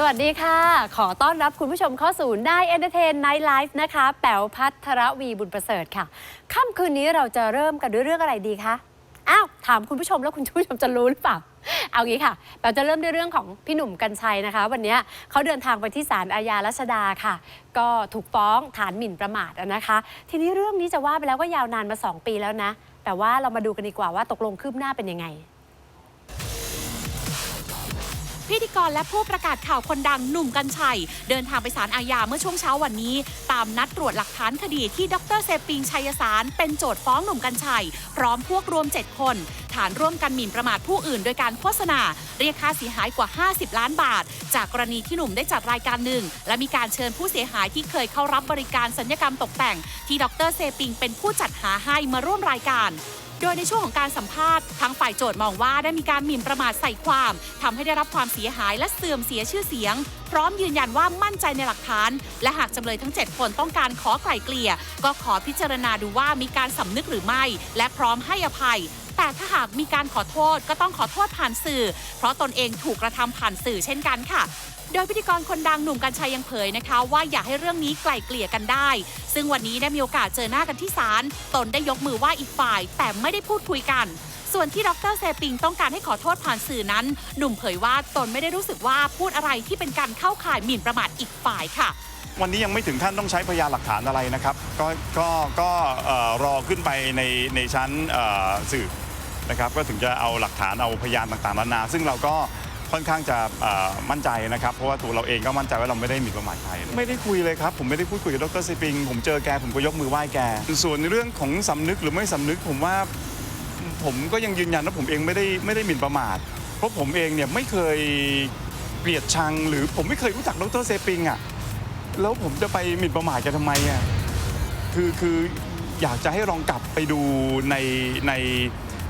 สวัสดีค่ะ ขอต้อนรับคุณผู้ชมเข้าสู่นายเอนเตอร์เทนไนท์ไลฟ์นะคะ แป๋วพัทรวีบุญประเสริฐค่ะ ค่ำคืนนี้เราจะเริ่มกันด้วยเรื่องอะไรดีคะ อ้าว ถามคุณผู้ชมแล้วคุณผู้ชมจะรู้หรือเปล่า เอางี้ค่ะ แป๋วจะเริ่มด้วยเรื่องของพี่หนุ่มกัญชัยนะคะ วันนี้เขาเดินทางไปที่ศาลอาญารัชดาค่ะ ก็ถูกฟ้องฐานหมิ่นประมาทนะคะ ทีนี้เรื่องนี้จะว่าไปแล้วก็ยาวนานมา 2 ปีแล้วนะ แต่ว่าเรามาดูกันดีกว่าว่าตกลงคืบหน้าเป็นยังไง พิธีกรและผู้ประกาศข่าวคนดังหนุ่มกัญชัย เดินทางไปศาลอาญาเมื่อช่วงเช้าวันนี้ ตามนัดตรวจหลักฐานคดีที่ดรเซปิงชัยสาร เป็นโจทย์ฟ้องหนุ่มกัญชัย พร้อมพวกรวม 7 คน ฐานร่วมกันหมิ่นประมาทผู้อื่น โดยการโฆษณา เรียกค่าเสียหายกว่า 50 ล้านบาท จากกรณีที่หนุ่มได้จัดรายการหนึ่ง และมีการเชิญผู้เสียหายที่เคยเข้ารับบริการสัญญกรรมตกแต่ง ที่ดรเซปิงเป็นผู้จัดหาให้มาร่วมรายการ โดยในช่วงของการสัมภาษณ์ทางฝ่ายโจทย์มองว่าได้มีการหมิ่นประมาทใส่ความทำให้ได้รับความเสียหายและเสื่อมเสียชื่อเสียง พร้อมยืนยันว่ามั่นใจในหลักฐาน และหากจำเลยทั้ง 7 คนต้องการขอไกล่เกลี่ย ก็ขอพิจารณาดูว่ามีการสำนึกหรือไม่ และพร้อมให้อภัย แต่ถ้าหากมีการขอโทษก็ต้องขอโทษผ่านสื่อ เพราะตนเองถูกกระทำผ่านสื่อเช่นกันค่ะโดยพิธีกรคนดังหนุ่มกัญชัยยังเผยนะคะ ว่าอยากให้เรื่องนี้ไกล่เกลี่ยกันได้ ซึ่งวันนี้ได้มีโอกาสเจอหน้ากันที่ศาลตนได้ยกมือไหว้อีกฝ่าย แต่ไม่ได้พูดคุยกัน ส่วนที่ดรเซปิงต้องการให้ขอโทษผ่านสื่อนั้น หนุ่มเผยว่าตนไม่ได้รู้สึกว่าพูดอะไรที่เป็นการเข้าข่ายหมิ่นประมาทอีกฝ่ายค่ะ วันนี้ยังไม่ถึงขั้นต้องใช้พยานหลักฐานอะไรนะครับ ก็ก็ก็รอขึ้นไปในในชั้นเอ่อ นะครับก็ถึงจะเอาหลักฐานเอาพยานต่างๆนานา ซึ่งเราก็ค่อนข้างจะเอ่อมั่นใจนะครับ เพราะว่าตัวเราเองก็มั่นใจว่าเราไม่ได้หมิ่นประมาทใครไม่ได้คุยเลยครับ ผมไม่ได้พูดคุยกับดรซิปิง ผมเจอแกผมก็ยกมือไหว้แก ส่วนในเรื่องของสำนึกหรือไม่สำนึกผมว่า ผมก็ยังยืนยันว่าผมเองไม่ได้ไม่ได้หมิ่นประมาท เพราะผมเองเนี่ยไม่เคยเกลียดชัง หรือผมไม่เคยรู้จักดรเซปิงอะแล้วผมจะไปหมิ่นประมาทแกทำไมอะคือคืออยากจะให้ลองกลับไปดูในใน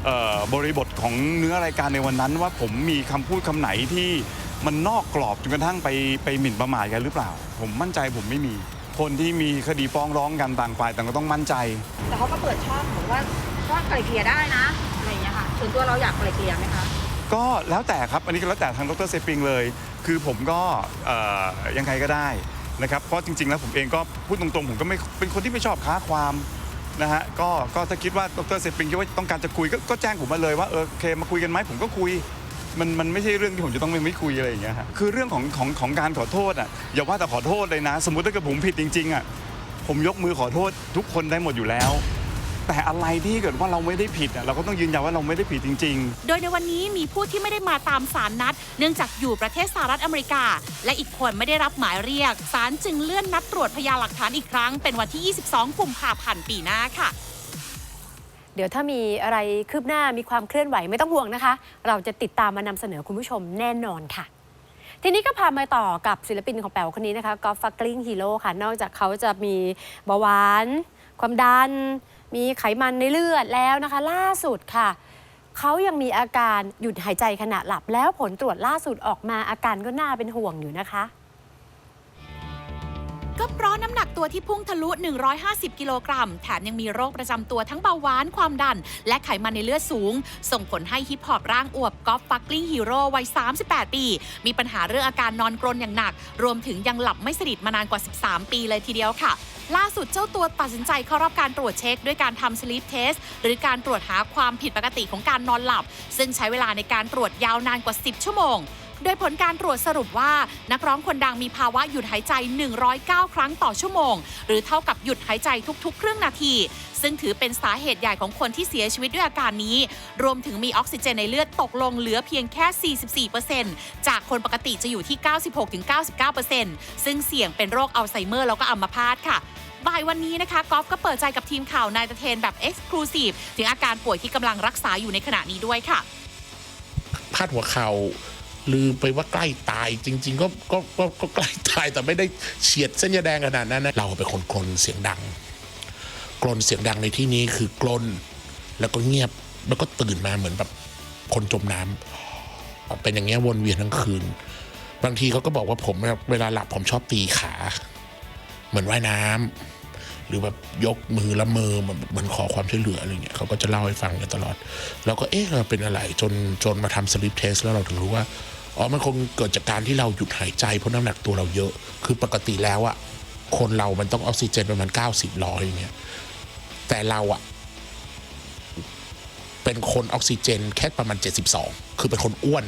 เอ่อบริบทของเนื้อรายการในวันนั้น ว่าผมมีคำพูดคำไหนที่มันนอกกรอบจนกระทั่งไปไปหมิ่นประมาทกันหรือเปล่า ผมมั่นใจผมไม่มี คนที่มีคดีฟ้องร้องกันต่างฝ่ายต่างก็ต้องมั่นใจ แต่เขาก็เปิดช่องบอกว่าก็ไกลเกลี่ยได้นะอะไรอย่างเงี้ยค่ะส่วนตัวเราอยากไกลเกลี่ยไหมคะก็แล้วแต่ครับ อันนี้ก็แล้วแต่ทางดรเซปิงเลย คือผมก็เอ่อยังไงก็ได้นะครับ เพราะจริง ๆ แล้วผมเองก็พูดตรงๆ ผมก็ไม่เป็นคนที่ไม่ชอบค้าความ นะฮะก็ก็ถ้าคิดว่าดรเซปิงคิดว่าต้องการจะคุยก็ก็แจ้งผมมาเลยว่าเออโอเคมาคุยกันไหมผมก็คุย มันมันไม่ใช่เรื่องที่ผมจะต้องไม่ไม่คุยอะไรอย่างเงี้ยฮะคือเรื่องของของของการขอโทษอะอย่าว่าแต่ขอโทษเลยนะ สมมติถ้าเกิดผมผิดจริงๆอะผมยกมือขอโทษทุกคนได้หมดอยู่แล้ว แต่อะไรที่เกิดว่าเราไม่ได้ผิดอะเราก็ต้องยืนยันว่าเราไม่ได้ผิดจริงๆโดยในวันนี้มีผู้ที่ไม่ได้มาตามสารนัด เนื่องจากอยู่ประเทศสหรัฐอเมริกา และอีกคนไม่ได้รับหมายเรียกศาลจึงเลื่อนนัดตรวจพยานหลักฐานอีกครั้งเป็นวันที่ 22 กุมภาพันธ์ปีหน้าค่ะ เดี๋ยวถ้ามีอะไรคืบหน้ามีความเคลื่อนไหวไม่ต้องห่วงนะคะ เราจะติดตามมานำเสนอคุณผู้ชมแน่นอนค่ะ ทีนี้ก็พามาต่อกับศิลปินของแป๋วคนนี้นะคะกอล์ฟฟักกลิ้งฮีโร่ค่ะ นอกจากเขาจะมีเบาหวาน ความดัน มีไขมันในเลือดแล้วนะคะ ล่าสุดค่ะ เขายังมีอาการหยุดหายใจขณะหลับแล้วผลตรวจล่าสุดออกมาอาการก็น่าเป็นห่วงอยู่นะคะ ก็เพราะน้ำหนักตัวที่พุ่งทะลุ 150 กิโลกรัม แถมยังมีโรคประจำตัวทั้งเบาหวานความดัน และไขมันในเลือดสูง ส่งผลให้ฮิปฮอปร่างอวบกอล์ฟฟักกลิ้งฮีโร่วัย 38 ปี มีปัญหาเรื่องอาการนอนกรนอย่างหนัก รวมถึงยังหลับไม่สนิทมานานกว่า 13 ปีเลยทีเดียวค่ะล่าสุดเจ้าตัวตัดสินใจเข้ารับการตรวจเช็คด้วยการทำสลีปเทส หรือการตรวจหาความผิดปกติของการนอนหลับ ซึ่งใช้เวลาในการตรวจยาวนานกว่า 10 ชั่วโมง โดยผลการตรวจสรุปว่า นักร้องคนดังมีภาวะหยุดหายใจ 109 ครั้งต่อชั่วโมง หรือเท่ากับหยุดหายใจทุกๆ ครึ่งนาที ซึ่งถือเป็นสาเหตุใหญ่ของคนที่เสียชีวิตด้วยอาการนี้ รวมถึงมีออกซิเจนในเลือดตกลงเหลือเพียงแค่ 44%จากคนปกติจะอยู่ที่ 96-99%ซึ่งเสี่ยงเป็นโรคอัลไซเมอร์แล้วก็อัมพาตค่ะบ่ายวันนี้นะคะกอล์ฟก็เปิดใจกับทีมข่าวนายตะเทนแบบเอ็กซ์คลูซีฟถึงอาการป่วยที่กำลังรักษาอยู่ในขณะนี้ด้วยค่ะ พาดหัวข่าว ลือไปว่าใกล้ตายจริง ๆ ก็ก็ก็ก็ใกล้ตายแต่ไม่ได้เฉียดเส้นยาแดงขนาดนั้นนะเราเป็นคนกลนเสียงดังกลนเสียงดังในที่นี้คือกลนแล้วก็เงียบแล้วก็ตื่นมาเหมือนแบบคนจมน้ำเป็นอย่างเงี้ยวนเวียนทั้งคืน บางทีเขาก็บอกว่าผมเวลาหลับผมชอบตีขา เหมือนว่ายน้ำหรือแบบยกมือละเมอเหมือนเหมือนขอความช่วยเหลืออะไรเงี้ยเขาก็จะเล่าให้ฟังกันตลอด แล้วก็เอ๊ะเราเป็นอะไรจนจนมาทำสลิปเทสแล้วเราถึงรู้ว่า อ๋อมันคงเกิดจากการที่เราหยุดหายใจเพราะน้ำหนักตัวเราเยอะ คือปกติแล้วอะคนเรามันต้องออกซิเจนประมาณ90ร้อยอย่างเงี้ยแต่เราอะเป็นคนออกซิเจนแค่ประมาณ 72 คือเป็นคนอ้วน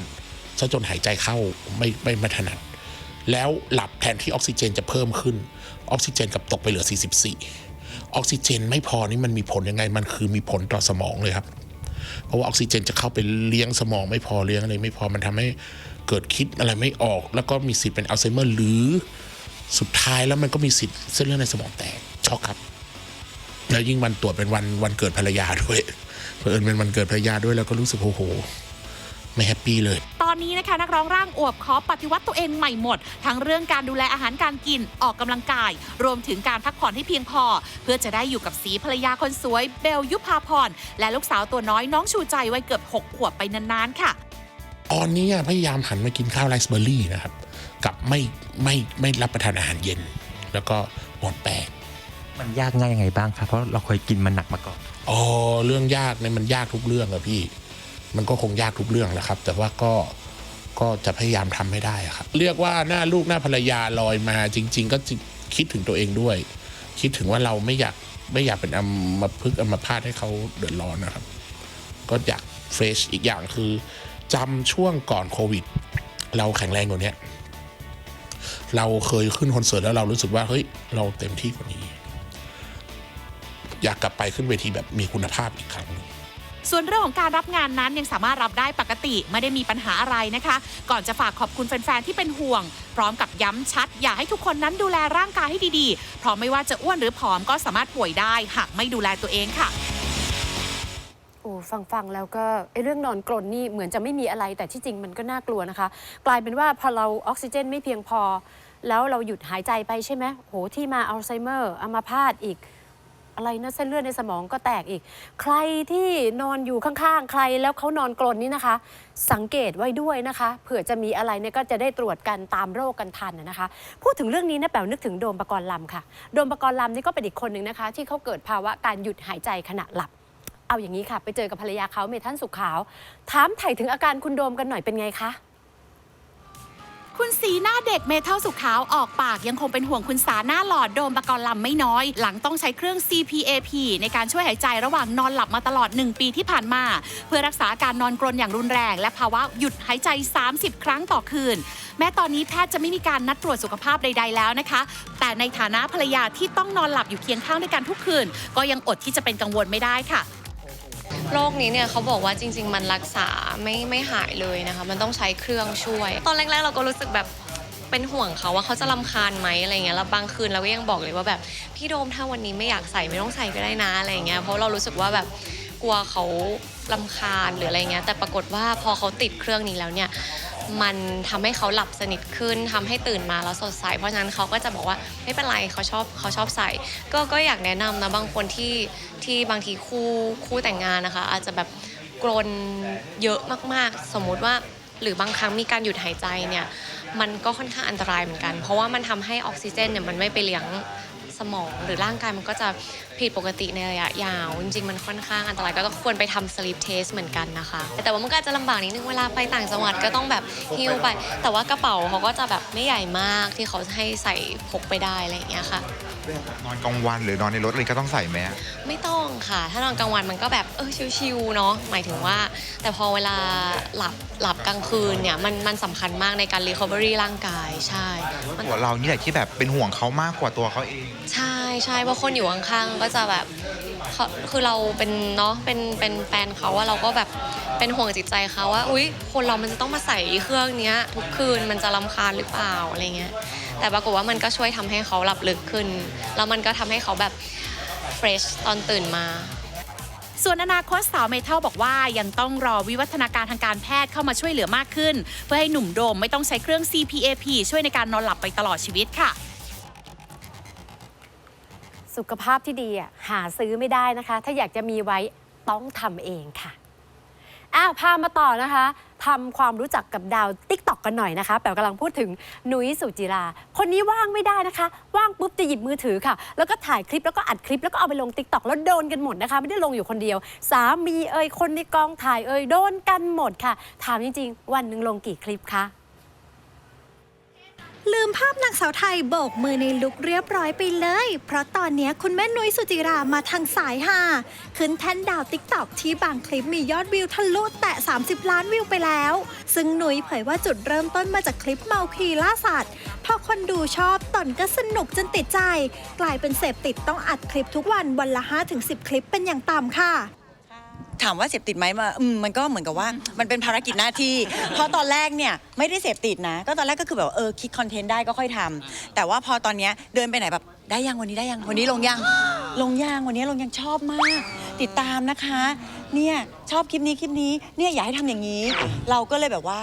ซะจนหายใจเข้าไม่ไม่ไม่ถนัดแล้วหลับแทนที่ออกซิเจนจะเพิ่มขึ้น ออกซิเจนกับตกไปเหลือ 44 ออกซิเจนไม่พอนี่มันมีผลยังไง มันคือมีผลต่อสมองเลยครับ เพราะว่าออกซิเจนจะเข้าไปเลี้ยงสมองไม่พอเลี้ยงอะไรไม่พอมันทำให้ เกิดคิดอะไรไม่ออก แล้วก็มีสิทธิ์เป็นอัลไซเมอร์ หรือสุดท้ายแล้วมันก็มีสิทธิ์เส้นเลือดในสมองแตกช็อกครับ แล้วยิ่งวันตรวจเป็นวันวันเกิดภรรยาด้วยเผอิญเป็นวันเกิดภรรยาด้วยแล้วก็รู้สึกโอ้โหไม่แฮปปี้เลย ตอนนี้นะคะนักร้องร่างอวบขอปฏิวัติตัวเองใหม่หมด ทั้งเรื่องการดูแลอาหารการกินออกกำลังกาย รวมถึงการพักผ่อนให้เพียงพอ เพื่อจะได้อยู่กับสีภรรยาคนสวยเบลยุพาพร และลูกสาวตัวน้อยน้องชูใจวัยเกือบ 6 ขวบไปนานๆค่ะ ตอนนี้พยายามหันมากินข้าวไรซ์เบอร์รี่นะครับ กับไม่ไม่ไม่รับประทานอาหารเย็น แล้วก็งดแป้งมันยากง่ายยังไงบ้างครับ เพราะเราเคยกินมันหนักมาก่อนอ๋อเรื่องยากเนี่ยมันยากทุกเรื่องอะพี่ มันก็คงยากทุกเรื่องแหละครับ แต่ว่าก็ก็จะพยายามทำให้ได้อะครับ เรียกว่าหน้าลูกหน้าภรรยาลอยมาจริง ๆ ก็จะคิดถึงตัวเองด้วย คิดถึงว่าเราไม่อยากไม่อยากเป็นอัมพฤกษ์อัมพาตให้เขาเดือดร้อนนะครับ ก็อยากเฟรชอีกอย่างคือ จำช่วงก่อนโควิด เราแข็งแรงกว่าเนี้ยเราเคยขึ้นคอนเสิร์ตแล้วเรารู้สึกว่าเฮ้ยเราเต็มที่กว่านี้ อยากกลับไปขึ้นเวทีแบบมีคุณภาพอีกครั้งนึงส่วนเรื่องของการรับงานนั้นยังสามารถรับได้ปกติไม่ได้มีปัญหาอะไรนะคะ ก่อนจะฝากขอบคุณแฟนๆที่เป็นห่วง พร้อมกับย้ำชัด อยากให้ทุกคนนั้นดูแลร่างกายให้ดีๆเพราะไม่ว่าจะอ้วนหรือผอมก็สามารถป่วยได้ หากไม่ดูแลตัวเองค่ะ อ้ฟังฟังแล้วก็ไอ้เรื่องนอนกรนนี่เหมือนจะไม่มีอะไรแต่ที่จริงมันก็น่ากลัวนะคะ กลายเป็นว่าพอเราออกซิเจนไม่เพียงพอ แล้วเราหยุดหายใจไปใช่ไหมโหที่มาอัลไซเมอร์อัมาพาตอีก อะไรนะเส้นเลือดในสมองก็แตกอีก ใครที่นอนอยู่ข้างๆ ใครแล้วเขานอนกรนนี่นะคะ สังเกตไว้ด้วยนะคะเผื่อจะมีอะไรเนี่ยก็จะได้ตรวจกันตามโรคกันทันนะนะคะ พูดถึงเรื่องนี้นะแป๋วนึกถึงโดมปกรณ์ลำค่ะ โดมปกรณ์ลำนี่ก็เป็นอีกคนหนึ่งนะคะ ที่เขาเกิดภาวะการหยุดหายใจขณะหลับ เอาอย่างนี้ค่ะ ไปเจอกับภรรยาเขาเมทันสุขขาว ถามไถ่ถึงอาการคุณโดมกันหน่อยเป็นไงคะ คุณสีหน้าเด็กเมทัลสุขขาวออกปากยังคงเป็นห่วงคุณสาหน้าหลอดโดมปกรณ์ลำไม่น้อย หลังต้องใช้เครื่อง CPAP ในการช่วยหายใจระหว่างนอนหลับมาตลอด 1 ปีที่ผ่านมา เพื่อรักษาอาการนอนกรนอย่างรุนแรง และภาวะหยุดหายใจ 30 ครั้งต่อคืน แม้ตอนนี้แพทย์จะไม่มีการนัดตรวจสุขภาพใด ๆ แล้วนะคะ แต่ในฐานะภรรยาที่ต้องนอนหลับอยู่เคียงข้างด้วยกันทุกคืน ก็ยังอดที่จะเป็นกังวลไม่ได้ค่ะ โรคนี้เนี่ยเขาบอกว่าจริง ๆ มันรักษาไม่ไม่หายเลยนะคะ มันต้องใช้เครื่องช่วย ตอนแรกๆเราก็รู้สึกแบบเป็นห่วงเขาว่าเขาจะรำคาญไหมอะไรเงี้ยแล้วบางคืนเราก็ยังบอกเลยว่าแบบพี่โดมถ้าวันนี้ไม่อยากใส่ไม่ต้องใส่ก็ได้นะอะไรเงี้ยเพราะเรารู้สึกว่าแบบกลัวเขาลำคาญหรืออะไรเงี้ยแต่ปรากฏว่าพอเขาติดเครื่องนี้แล้วเนี่ย มันทำให้เขาหลับสนิทขึ้นทำให้ตื่นมาแล้วสดใส เพราะฉะนั้นเขาก็จะบอกว่าไม่เป็นไรเขาชอบเขาชอบใส่ ก็ก็อยากแนะนำนะบางคนที่ที่บางทีคู่คู่แต่งงานนะคะ อาจจะแบบกรนเยอะมากๆ สมมุติว่าหรือบางครั้งมีการหยุดหายใจเนี่ยมันก็ค่อนข้างอันตรายเหมือนกัน เพราะว่ามันทำให้ออกซิเจนเนี่ยมันไม่ไปเลี้ยง สมองหรือร่างกายมันก็จะผิดปกติในระยะยาว จริงๆ มันค่อนข้างอันตรายก็ต้องควรไปทำสลิปเทสเหมือนกันนะคะ แต่ว่ามันก็อาจจะลำบากนิดนึงเวลาไปต่างจังหวัดก็ต้องแบบหิ้วไป แต่ว่ากระเป๋าเขาก็จะแบบไม่ใหญ่มากที่เขาให้ใส่พกไปได้อะไรอย่างเงี้ยค่ะ นอนกลางวันหรือนอนในรถอะไรก็ต้องใส่ไหมอะไม่ต้องค่ะ ถ้านอนกลางวันมันก็แบบเออชิวๆเนาะหมายถึงว่า แต่พอเวลาหลับหลับกลางคืนเนี่ยมันมันสำคัญมากในการ recovery ร่างกายใช่มันตัวเรานี่แหละที่แบบเป็นห่วงเขามากกว่าตัวเขาเอง ใช่ใช่เพราะคนอยู่ข้างๆก็จะแบบเขาคือเราเป็นเนาะเป็นเป็นแฟนเขาว่าเราก็แบบเป็นห่วงจิตใจเขาว่า อุ๊ย คนเรามันจะต้องมาใส่เครื่องเนี้ย ทุกคืนมันจะรำคาญหรือเปล่าอะไรเงี้ย แต่ปรากฏว่ามันก็ช่วยทำให้เขาหลับลึกขึ้น แล้วมันก็ทำให้เขาแบบเฟรชตอนตื่นมาส่วนอนาคตสาวเมทัลบอกว่ายังต้องรอวิวัฒนาการทางการแพทย์เข้ามาช่วยเหลือมากขึ้น เพื่อให้หนุ่มโดมไม่ต้องใช้เครื่อง CPAP ช่วยในการนอนหลับไปตลอดชีวิตค่ะ สุขภาพที่ดีอะหาซื้อไม่ได้นะคะ ถ้าอยากจะมีไว้ต้องทำเองค่ะอ้าวพามาต่อนะคะทำความรู้จักกับดาวติ๊กต กกันหน่อยนะคะแป๋วกำลังพูดถึงนุ้ยสุจิรา คนนี้ว่างไม่ได้นะคะ ว่างปุ๊บจะหยิบมือถือค่ะ แล้วก็ถ่ายคลิปแล้วก็อัดคลิปแล้วก็เอาไปลงติ๊กตอกแล้วโดนกันหมดนะคะ ไม่ได้ลงอยู่คนเดียว สามีเอ่ยคนในกองถ่ายเอ่ยโดนกันหมดค่ะ ถามจริงๆ วันหนึ่งลงกี่คลิปคะ ลืมภาพนางสาวไทยโบกมือในลุคเรียบร้อยไปเลย เพราะตอนนี้คุณแม่นุ้ยสุจิรามาทางสายฮาขึ้นแท่นดาวติ๊กตอกที่บางคลิปมียอดวิวทะลุแตะ 30 ล้านวิวไปแล้ว ซึ่งนุ้ยเผยว่าจุดเริ่มต้นมาจากคลิปเมาคีล่าสัตว์พอคนดูชอบตนก็สนุกจนติดใจ กลายเป็นเสพติดต้องอัดคลิปทุกวันวันละ 5-10 คลิปเป็นอย่างต่ำค่ะ ถามว่าเสพติดไหมมาอืมมันก็เหมือนกับว่ามันเป็นภารกิจหน้าที่ เพราะตอนแรกเนี่ยไม่ได้เสพติดนะ ก็ตอนแรกก็คือแบบว่าเออคิดคอนเทนต์ได้ก็ค่อยทำแต่ว่าพอตอนเนี้ยเดินไปไหนแบบได้ยังวันนี้ได้ยังวันนี้ลงยังลงยังวันนี้ลงยังชอบมาก ติดตามนะคะ เนี่ยชอบคลิปนี้คลิปนี้เนี่ยอยากให้ทำอย่างนี้ เราก็เลยแบบว่า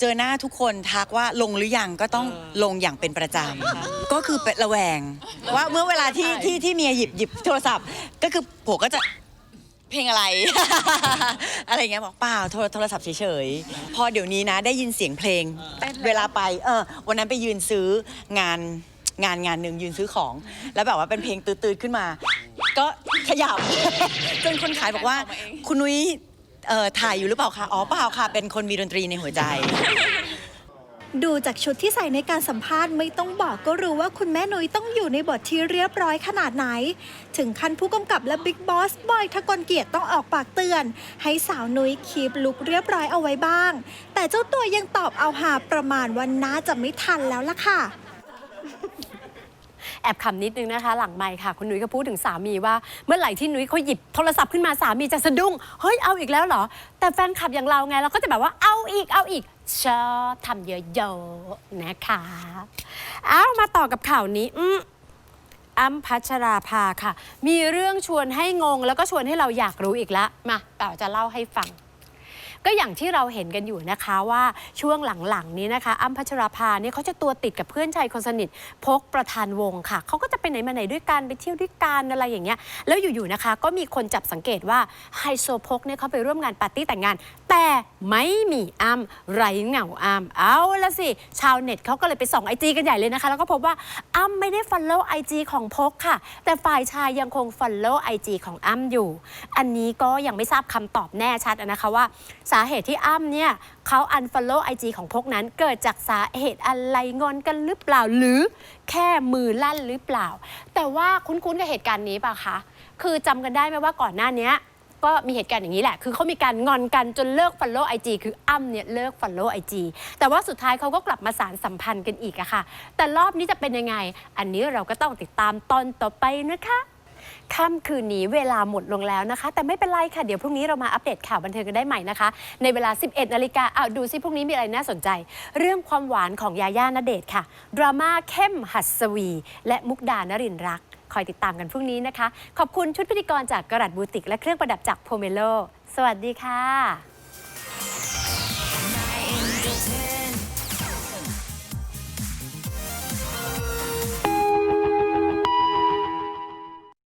เจอหน้าทุกคนทักว่าลงหรือยังก็ต้องลงอย่างเป็นประจำก็คือเป็นระแวง ว่าเมื่อเวลาที่ที่ที่เมียหยิบหยิบโทรศัพท์ ก็คือผมก็จะ เพลงอะไร อะไรอย่างเงี้ยบอกเปล่าโทรโทรศัพท์เฉยๆ พอเดี๋ยวนี้นะได้ยินเสียงเพลง เวลาไปเออวันนั้นไปยืนซื้องานงานงานหนึ่งยืนซื้อของ แล้วแบบว่าเป็นเพลงตืดๆขึ้นมา ก็ขยับ จนคนขายบอกว่า คุณนุ้ยเอ่อถ่ายอยู่หรือเปล่าคะอ๋อเปล่าค่ะเป็นคนมีดนตรีในหัวใจ ดูจากชุดที่ใส่ในการสัมภาษณ์ไม่ต้องบอกก็รู้ว่าคุณแม่นุ้ยต้องอยู่ในบทที่เรียบร้อยขนาดไหน ถึงขั้นผู้กำกับและบิ๊กบอสบอยทะกลเกียรติต้องออกปากเตือน ให้สาวนุ้ยคีบลุกเรียบร้อยเอาไว้บ้าง แต่เจ้าตัวยังตอบเอาหาประมาณว่าน่าจะไม่ทันแล้วล่ะค่ะ แอบขำนิดนึงนะคะ หลังไมค์ค่ะคุณนุ้ยก็พูดถึงสามีว่า เมื่อไหร่ที่นุ้ยเขาหยิบโทรศัพท์ขึ้นมาสามีจะสะดุ้งเฮ้ยเอาอีกแล้วเหรอ แต่แฟนคลับอย่างเราไงเราก็จะแบบว่าเอาอีกเอาอีกชอบทำเยอะๆนะคะเอามาต่อกับข่าวนี้อืมอ้ำพัชราภาค่ะ มีเรื่องชวนให้งง แล้วก็ชวนให้เราอยากรู้อีกล้วมาเป่าจะเล่าให้ฟัง ก็อย่างที่เราเห็นกันอยู่นะคะว่าช่วงหลังๆนี้นะคะ อ้ำพัชราภาเนี่ยเขาจะตัวติดกับเพื่อนชายคนสนิท พกประธานวงค่ะ เขาก็จะไปไหนมาไหนด้วยกันไปเที่ยวด้วยกันอะไรอย่างเงี้ย แล้วอยู่ๆนะคะ ก็มีคนจับสังเกตว่าไฮโซพกเนี่ยเขาไปร่วมงานปาร์ตี้แต่งงาน แต่ไม่มีอ้ำไรเหงาอ้ำเอาละสิ ชาวเน็ตเขาก็เลยไปส่องไอจีกันใหญ่เลยนะคะ แล้วก็พบว่าอ้ำไม่ได้ follow ไอจีของพกค่ะ แต่ฝ่ายชายยังคง follow ไอจีของอ้ำอยู่ อันนี้ก็ยังไม่ทราบคำตอบแน่ชัดนะคะว่า สาเหตุที่อ้ำเนี่ยเขา unfollow ไอจีของพกนั้น เกิดจากสาเหตุอะไรงอนกันหรือเปล่าหรือแค่มือลั่นหรือเปล่า แต่ว่าคุ้นๆกับเหตุการณ์นี้ป่ะคะคือจำกันได้ไหมว่าก่อนหน้าเนี้ย ก็มีเหตุการณ์อย่างนี้แหละ คือเขามีการงอนกันจนเลิก follow IG คืออ้ำเนี่ยเลิก follow IG แต่ว่าสุดท้ายเขาก็กลับมาสารสัมพันธ์กันอีกอะค่ะ แต่รอบนี้จะเป็นยังไง อันนี้เราก็ต้องติดตามตอนต่อไปนะคะค่ำคืนนี้เวลาหมดลงแล้วนะคะ แต่ไม่เป็นไรค่ะ เดี๋ยวพรุ่งนี้เรามาอัปเดตข่าวบันเทิงกันได้ใหม่นะคะ ในเวลา 11 นาฬิกาเอาดูซิพรุ่งนี้มีอะไรน่าสนใจ เรื่องความหวานของยาย่าณเดชค่ะ ดราม่าเข้มหัสวี และมุกดานรินรัก คอยติดตามกันพรุ่งนี้นะคะ ขอบคุณชุดพิธีกรจากกระดัดบูติกและเครื่องประดับจากโพเมโล สวัสดีค่ะ